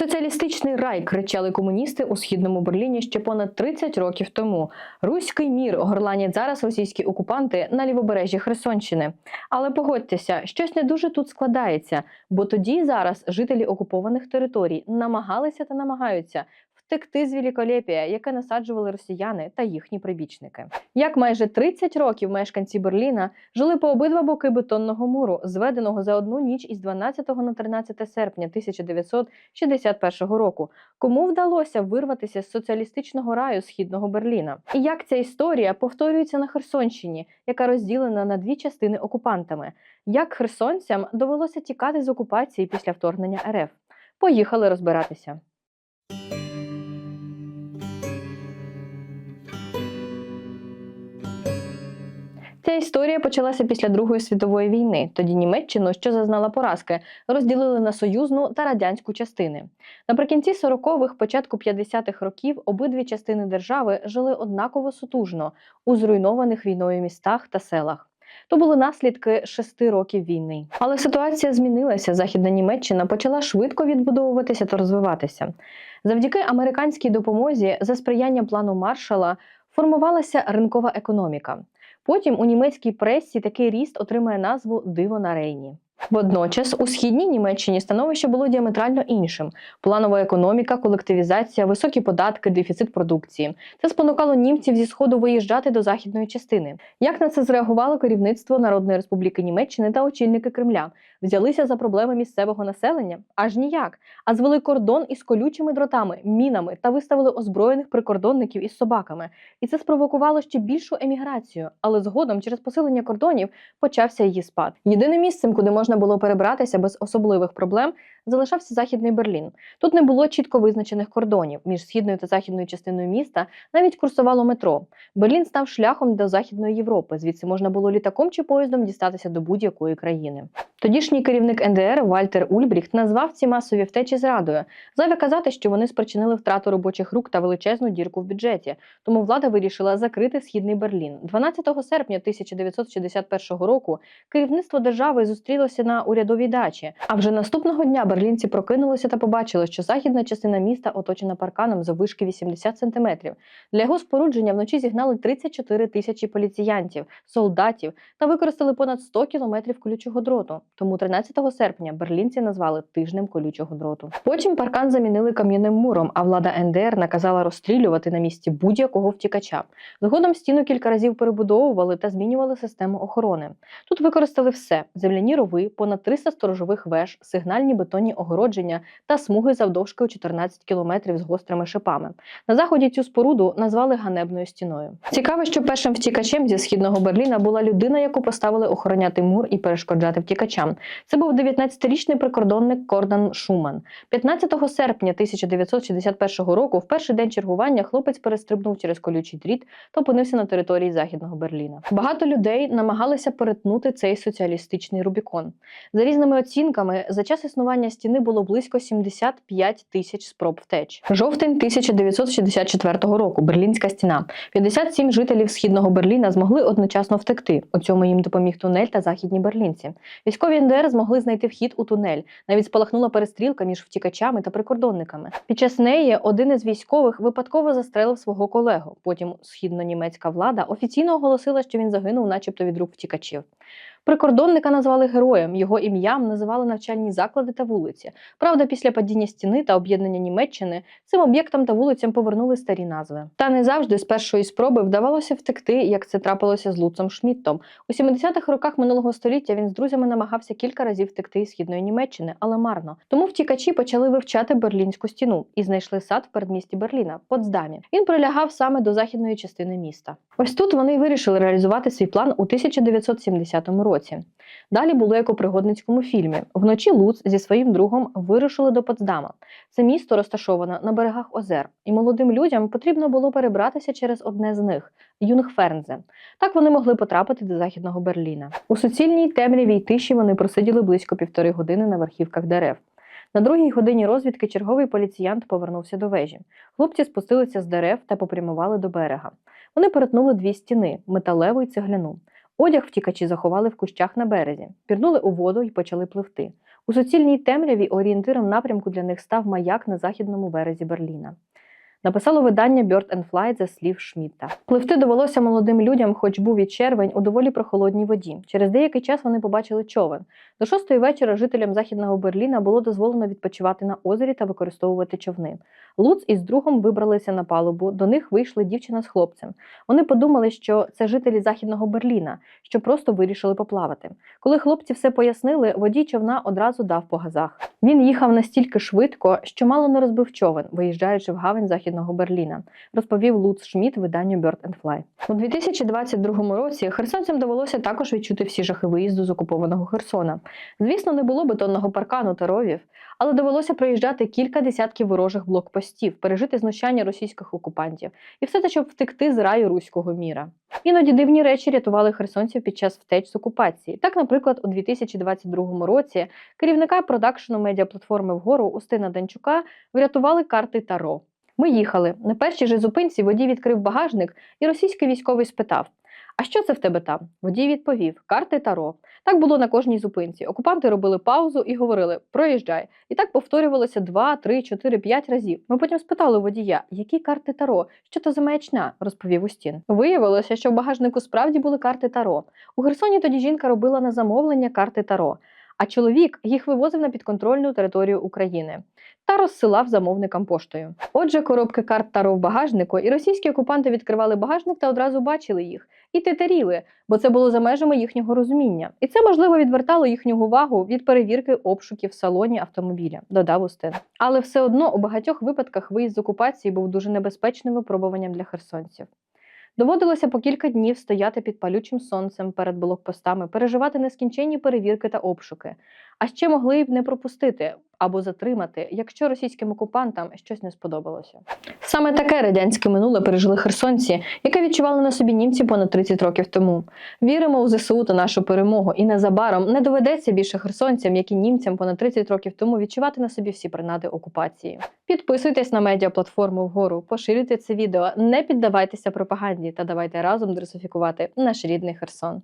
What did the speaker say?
Соціалістичний рай кричали комуністи у східному Берліні ще понад 30 років тому. Руський мір горланять зараз російські окупанти на лівобережжі Херсонщини. Але погодьтеся, щось не дуже тут складається, бо тоді зараз жителі окупованих територій намагалися та намагаються втекти з великолепія, яке насаджували росіяни та їхні прибічники. Як майже 30 років мешканці Берліна жили по обидва боки бетонного муру, зведеного за одну ніч із 12 на 13 серпня 1961 року. Кому вдалося вирватися з соціалістичного раю східного Берліна? І як ця історія повторюється на Херсонщині, яка розділена на дві частини окупантами? Як херсонцям довелося тікати з окупації після вторгнення РФ? Поїхали розбиратися. Історія почалася після Другої світової війни. Тоді Німеччину, що зазнала поразки, розділили на союзну та радянську частини. Наприкінці 40-х, початку 50-х років обидві частини держави жили однаково сутужно у зруйнованих війною містах та селах. То були наслідки шести років війни. Але ситуація змінилася. Західна Німеччина почала швидко відбудовуватися та розвиватися. Завдяки американській допомозі за сприяння плану Маршала формувалася ринкова економіка. Потім у німецькій пресі такий ріст отримає назву Диво на Рейні. Водночас у східній Німеччині становище було діаметрально іншим: планова економіка, колективізація, високі податки, дефіцит продукції. Це спонукало німців зі сходу виїжджати до західної частини. Як на це зреагувало керівництво Народної Республіки Німеччини та очільники Кремля? Взялися за проблеми місцевого населення? Аж ніяк. А звели кордон із колючими дротами, мінами та виставили озброєних прикордонників із собаками. І це спровокувало ще більшу еміграцію. Але згодом, через посилення кордонів, почався її спад. Єдиним місцем, куди можна було перебратися без особливих проблем, залишався західний Берлін. Тут не було чітко визначених кордонів між східною та західною частиною міста. Навіть курсувало метро. Берлін став шляхом до західної Європи. Звідси можна було літаком чи поїздом дістатися до будь-якої країни. Тодішній керівник НДР Вальтер Ульбріхт назвав ці масові втечі зрадою. Зайве казати, що вони спричинили втрату робочих рук та величезну дірку в бюджеті. Тому влада вирішила закрити східний Берлін. 12 серпня 1961 року керівництво держави зустрілося на урядовій дачі. А вже наступного дня берлінці прокинулися та побачили, що західна частина міста оточена парканом заввишки 80 сантиметрів. Для його спорудження вночі зігнали 34 тисячі поліціянтів, солдатів та використали понад 100 кілометрів колючого дроту. Тому 13 серпня берлінці назвали тижнем колючого дроту. Потім паркан замінили кам'яним муром, а влада НДР наказала розстрілювати на місці будь-якого втікача. Згодом стіну кілька разів перебудовували та змінювали систему охорони. Тут використали все: земляні рови, понад 300 сторожових веж, сигнальні бетонні огородження та смуги завдовжки у 14 кілометрів з гострими шипами. На заході цю споруду назвали ганебною стіною. Цікаво, що першим втікачем зі східного Берліна була людина, яку поставили охороняти мур і перешкоджати втікачам. Це був 19-річний прикордонник Кордан Шуман. 15 серпня 1961 року, в перший день чергування, хлопець перестрибнув через колючий дріт та опинився на території західного Берліна. Багато людей намагалися перетнути цей соціалістичний Рубікон. За різними оцінками, за час існування стіни було близько 75 тисяч спроб втеч. Жовтень 1964 року. Берлінська стіна. 57 жителів східного Берліна змогли одночасно втекти. У цьому їм допоміг тунель та західні берлінці. Військові НДР змогли знайти вхід у тунель. Навіть спалахнула перестрілка між втікачами та прикордонниками. Під час неї один із військових випадково застрелив свого колегу. Потім східно-німецька влада офіційно оголосила, що він загинув, начебто від рук втікачів. Прикордонника назвали героєм, його ім'ям називали навчальні заклади та вулиці. Правда, після падіння стіни та об'єднання Німеччини цим об'єктам та вулицям повернули старі назви. Та не завжди з першої спроби вдавалося втекти, як це трапилося з Луцом Шміттом. У 70-х роках минулого століття він з друзями намагався кілька разів втекти із східної Німеччини, але марно. Тому втікачі почали вивчати берлінську стіну і знайшли сад в передмісті Берліна Потсдамі. Він прилягав саме до західної частини міста. Ось тут вони вирішили реалізувати свій план у 1970 році. Далі було як у пригодницькому фільмі. Вночі Луц зі своїм другом вирушили до Потсдама. Це місто розташоване на берегах озер, і молодим людям потрібно було перебратися через одне з них Юнгфернзе. Так вони могли потрапити до західного Берліна. У суцільній темряві й тиші вони просиділи близько півтори години на верхівках дерев. На другій годині розвідки черговий поліціянт повернувся до вежі. Хлопці спустилися з дерев та попрямували до берега. Вони перетнули дві стіни металеву й цегляну. Одяг втікачі заховали в кущах на березі, пірнули у воду і почали пливти. У суцільній темряві орієнтиром напрямку для них став маяк на західному березі Берліна. Написало видання Bird and Flight за слів Шмідта. Пливти довелося молодим людям, хоч був і червень, у доволі прохолодній воді. Через деякий час вони побачили човен. До шостої вечора жителям західного Берліна було дозволено відпочивати на озері та використовувати човни. Луц із другом вибралися на палубу. До них вийшли дівчина з хлопцем. Вони подумали, що це жителі західного Берліна, що просто вирішили поплавати. Коли хлопці все пояснили, водій човна одразу дав по газах. Він їхав настільки швидко, що мало не розбив човен, виїжджаючи в гавань західного Берліна, розповів Луц Шмідт виданню Bird and Fly. У 2022 році херсонцям довелося також відчути всі жахи виїзду з окупованого Херсона. Звісно, не було бетонного паркану та ровів, але довелося проїжджати кілька десятків ворожих блокпостів, пережити знущання російських окупантів, і все це, щоб втекти з раю руського міра. Іноді дивні речі рятували херсонців під час втеч з окупації. Так, наприклад, у 2022 році керівника продакшену медіаплатформи вгору Устина Данчука врятували карти Таро. Ми їхали. На першій же зупинці водій відкрив багажник, і російський військовий спитав: А що це в тебе там? Водій відповів: карти Таро. Так було на кожній зупинці. Окупанти робили паузу і говорили: проїжджай. І так повторювалося два, три, чотири, п'ять разів. Ми потім спитали водія, які карти Таро, що то за маячня, розповів Устін. Виявилося, що в багажнику справді були карти Таро. У Херсоні тоді жінка робила на замовлення карти Таро, а чоловік їх вивозив на підконтрольну територію України та розсилав замовникам поштою. Отже, коробки карт Таро в багажнику, і російські окупанти відкривали багажник та одразу бачили їх і тетеріли, бо це було за межами їхнього розуміння. І це можливо відвертало їхню увагу від перевірки обшуків в салоні автомобіля, додав Устин. Але все одно у багатьох випадках виїзд з окупації був дуже небезпечним випробуванням для херсонців. Доводилося по кілька днів стояти під палючим сонцем перед блокпостами, переживати нескінченні перевірки та обшуки. А ще могли б не пропустити або затримати, якщо російським окупантам щось не сподобалося. Саме таке радянське минуле пережили херсонці, яке відчували на собі німці понад 30 років тому. Віримо у ЗСУ та нашу перемогу, і незабаром не доведеться більше херсонцям, як і німцям понад 30 років тому відчувати на собі всі принади окупації. Підписуйтесь на медіаплатформу вгору, поширюйте це відео, не піддавайтеся пропаганді та давайте разом дресифікувати наш рідний Херсон.